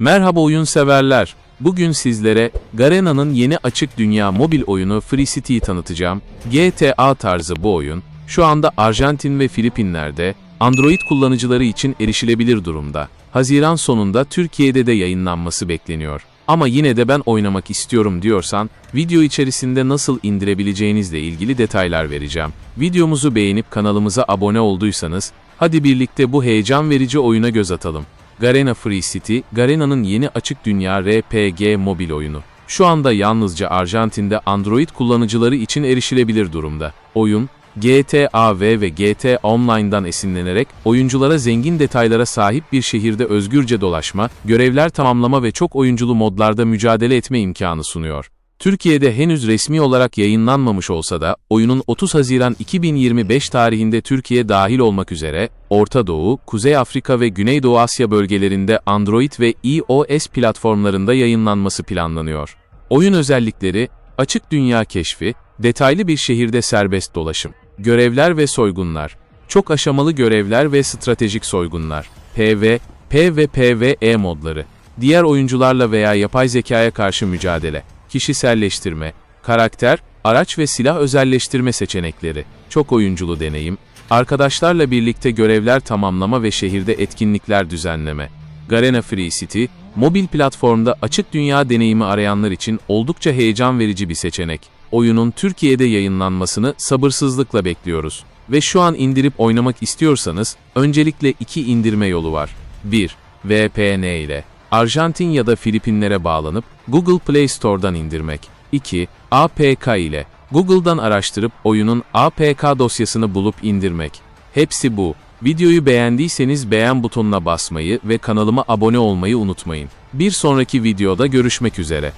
Merhaba oyun severler. Bugün sizlere Garena'nın yeni açık dünya mobil oyunu Free City'yi tanıtacağım. GTA tarzı bu oyun, şu anda Arjantin ve Filipinler'de Android kullanıcıları için erişilebilir durumda. Haziran sonunda Türkiye'de de yayınlanması bekleniyor. Ama yine de ben oynamak istiyorum diyorsan, video içerisinde nasıl indirebileceğinizle ilgili detaylar vereceğim. Videomuzu beğenip kanalımıza abone olduysanız, hadi birlikte bu heyecan verici oyuna göz atalım. Garena Free City, Garena'nın yeni açık dünya RPG mobil oyunu. Şu anda yalnızca Arjantin'de Android kullanıcıları için erişilebilir durumda. Oyun, GTA V ve GTA Online'dan esinlenerek oyunculara zengin detaylara sahip bir şehirde özgürce dolaşma, görevler tamamlama ve çok oyunculu modlarda mücadele etme imkanı sunuyor. Türkiye'de henüz resmi olarak yayınlanmamış olsa da, oyunun 30 Haziran 2025 tarihinde Türkiye dahil olmak üzere, Orta Doğu, Kuzey Afrika ve Güneydoğu Asya bölgelerinde Android ve iOS platformlarında yayınlanması planlanıyor. Oyun özellikleri, açık dünya keşfi, detaylı bir şehirde serbest dolaşım, görevler ve soygunlar, çok aşamalı görevler ve stratejik soygunlar, PV, P ve PvE modları, diğer oyuncularla veya yapay zekaya karşı mücadele, kişiselleştirme, karakter, araç ve silah özelleştirme seçenekleri, çok oyunculu deneyim, arkadaşlarla birlikte görevler tamamlama ve şehirde etkinlikler düzenleme. Garena Free City, mobil platformda açık dünya deneyimi arayanlar için oldukça heyecan verici bir seçenek. Oyunun Türkiye'de yayınlanmasını sabırsızlıkla bekliyoruz. Ve şu an indirip oynamak istiyorsanız, öncelikle iki indirme yolu var. 1. VPN ile Arjantin ya da Filipinlere bağlanıp Google Play Store'dan indirmek. 2. APK ile Google'dan araştırıp oyunun APK dosyasını bulup indirmek. Hepsi bu. Videoyu beğendiyseniz beğen butonuna basmayı ve kanalıma abone olmayı unutmayın. Bir sonraki videoda görüşmek üzere.